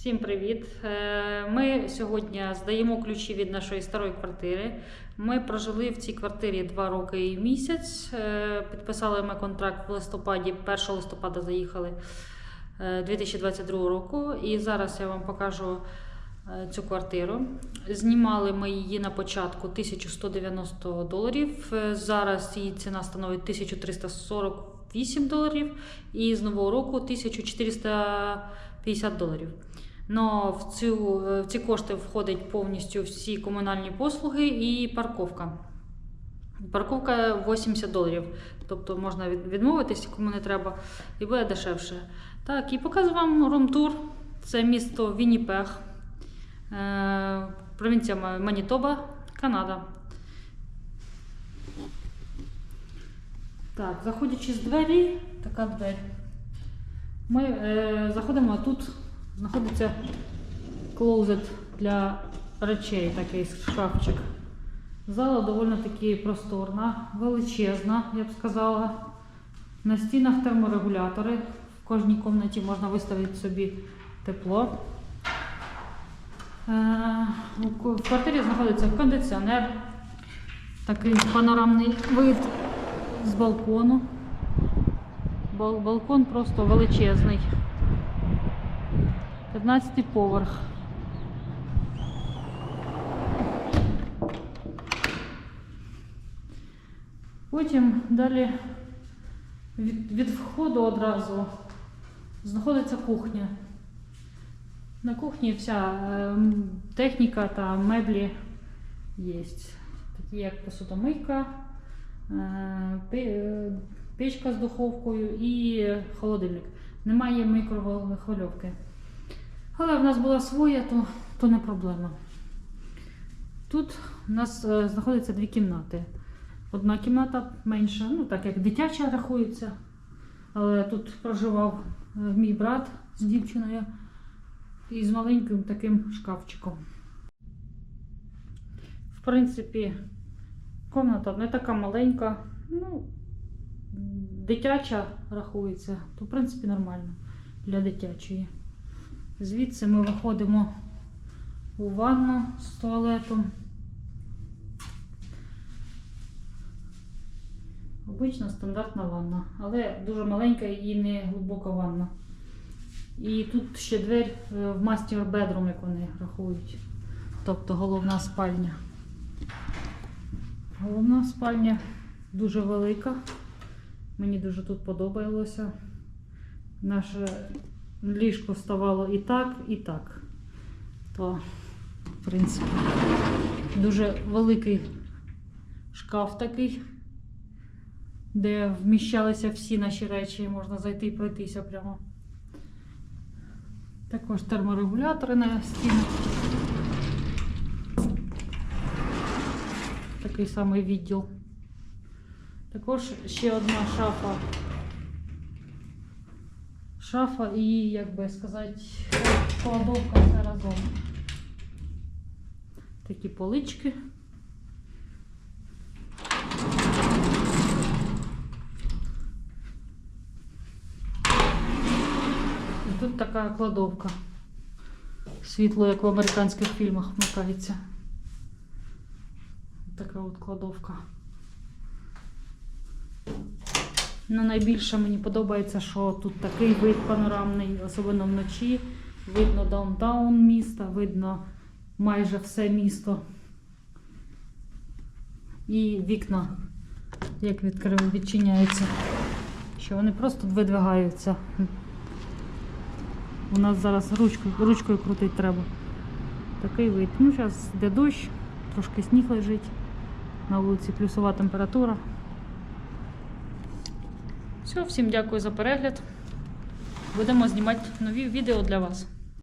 Всім привіт! Е, Ми сьогодні здаємо ключі від нашої старої квартири. Ми прожили в цій квартирі 2 роки і місяць. Е, Підписали ми контракт в листопаді, 1 листопада заїхали е, 2022 року. І зараз я вам покажу е, цю квартиру. Знімали ми її на початку 1190 доларів. Е, Зараз її ціна становить 1348 доларів. І з нового року 1450 доларів. Но в, цю, в ці кошти входять повністю всі комунальні послуги і парковка. Парковка 80 доларів. Тобто можна від- відмовитись, кому не треба, і буде дешевше. Так, і показую вам румтур. Це місто Вінніпег, е, провінція Манітоба, Канада. Так, заходячи з двері, така двері. Ми е, заходимо, тут знаходиться клоузет для речей, такий шкафчик. Зала доволі таки просторна, величезна, я б сказала. На стінах терморегулятори. В кожній кімнаті можна виставити собі тепло. Е, В квартирі знаходиться кондиціонер, такий панорамний вид з балкону. Балкон просто величезний. 15 поверх. Потім далі від, від входу одразу знаходиться кухня. На кухні вся е, техніка та меблі є. Такі як посудомийка, е, е, печка з духовкою і холодильник. Немає мікрохвильовки. Але в нас була своя, то, то не проблема. Тут у нас е, знаходиться дві кімнати. Одна кімната менша, ну так як дитяча рахується. Але тут проживав е, мій брат з дівчиною і з маленьким таким шкафчиком. В принципі, кімната не така маленька, ну, дитяча рахується, то в принципі нормально для дитячої. Звідси ми виходимо у ванну з туалетом. Обична стандартна ванна, але дуже маленька і не глибока ванна. І тут ще двері е, в мастер бедрум, як вони рахують. Тобто головна спальня. Головна спальня дуже велика. Мені дуже тут подобалося. Наше ліжко вставало і так, і так. То, в принципі, дуже великий шкаф такий, де вміщалися всі наші речі, можна зайти і пройтися прямо. Також терморегулятори на стінах. Такий самий відділ. Також ще одна шафа. Шафа і, як би сказати, кладовка все разом. Такі полички. І тут така кладовка. Світло, як в американських фільмах вмикається. Така от кладовка. Ну, найбільше мені подобається, що тут такий вид панорамний, особливо вночі. Видно даунтаун міста, видно майже все місто. І вікна, як відкрив, відчиняються. Що вони просто видвигаються. У нас зараз ручкою, ручкою крутити треба. Такий вид. Ну, зараз йде дощ, трошки сніг лежить. На вулиці плюсова температура. Все, всім дякую за перегляд. Будемо знімати нові відео для вас.